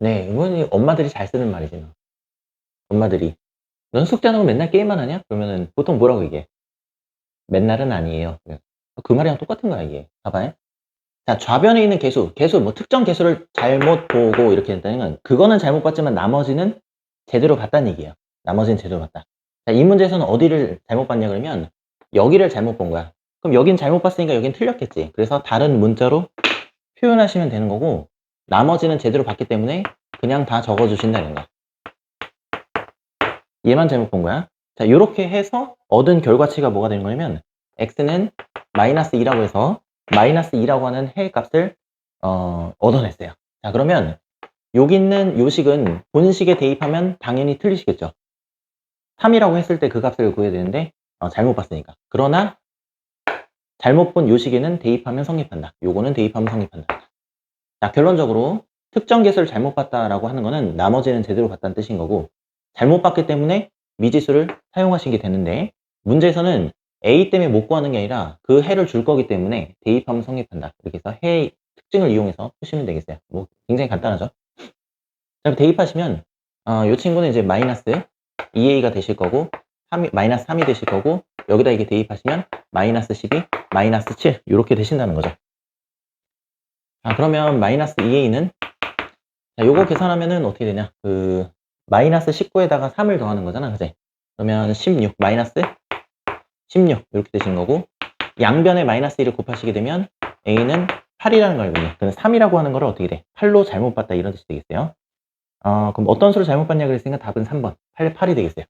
네, 이건 엄마들이 잘 쓰는 말이지. 뭐. 엄마들이. 넌 숙제 안 하고 맨날 게임만 하냐? 그러면은 보통 뭐라고 얘기해? 맨날은 아니에요. 그 말이랑 똑같은 거야, 이게. 봐봐요. 자, 좌변에 있는 개수, 개수, 뭐 특정 개수를 잘못 보고 이렇게 된다는 건 그거는 잘못 봤지만 나머지는 제대로 봤다는 얘기예요. 나머지는 제대로 봤다. 자, 이 문제에서는 어디를 잘못 봤냐 그러면 여기를 잘못 본 거야. 그럼 여긴 잘못 봤으니까 여긴 틀렸겠지. 그래서 다른 문자로 표현하시면 되는 거고 나머지는 제대로 봤기 때문에 그냥 다 적어주신다는 거야. 얘만 잘못 본 거야. 자, 이렇게 해서 얻은 결과치가 뭐가 되는 거냐면 x는 마이너스 2라고 해서 마이너스 2라고 하는 해의 값을 어, 얻어냈어요. 자, 그러면 여기 있는 요식은 본식에 대입하면 당연히 틀리시겠죠. 3이라고 했을 때 그 값을 구해야 되는데 어, 잘못 봤으니까. 그러나 잘못 본 요식에는 대입하면 성립한다. 요거는 대입하면 성립한다. 자, 결론적으로 특정 개수를 잘못 봤다라고 하는 거는 나머지는 제대로 봤다는 뜻인 거고 잘못 봤기 때문에 미지수를 사용하시게 되는데 문제에서는 A 때문에 못 구하는 게 아니라 그 해를 줄 거기 때문에 대입하면 성립한다. 이렇게 해서 해의 특징을 이용해서 푸시면 되겠어요. 뭐 굉장히 간단하죠. 자, 대입하시면 어, 이 친구는 이제 마이너스 2a가 되실 거고 3이, 마이너스 3이 되실 거고 여기다 이게 대입하시면 마이너스 12, 마이너스 7 이렇게 되신다는 거죠. 자, 그러면 마이너스 2a는 자, 요거 계산하면은 어떻게 되냐? 그 마이너스 19에다가 3을 더하는 거잖아, 그지? 그러면 16 마이너스 16 이렇게 되신 거고 양변에 마이너스 1을 곱하시게 되면 a는 8이라는 걸 알거든요. 그럼 3이라고 하는 거를 어떻게 돼? 8로 잘못 봤다 이런 뜻이 되겠어요. 어, 그럼 어떤 수를 잘못 봤냐 그랬으니까 답은 3번. 8, 8이 되겠어요.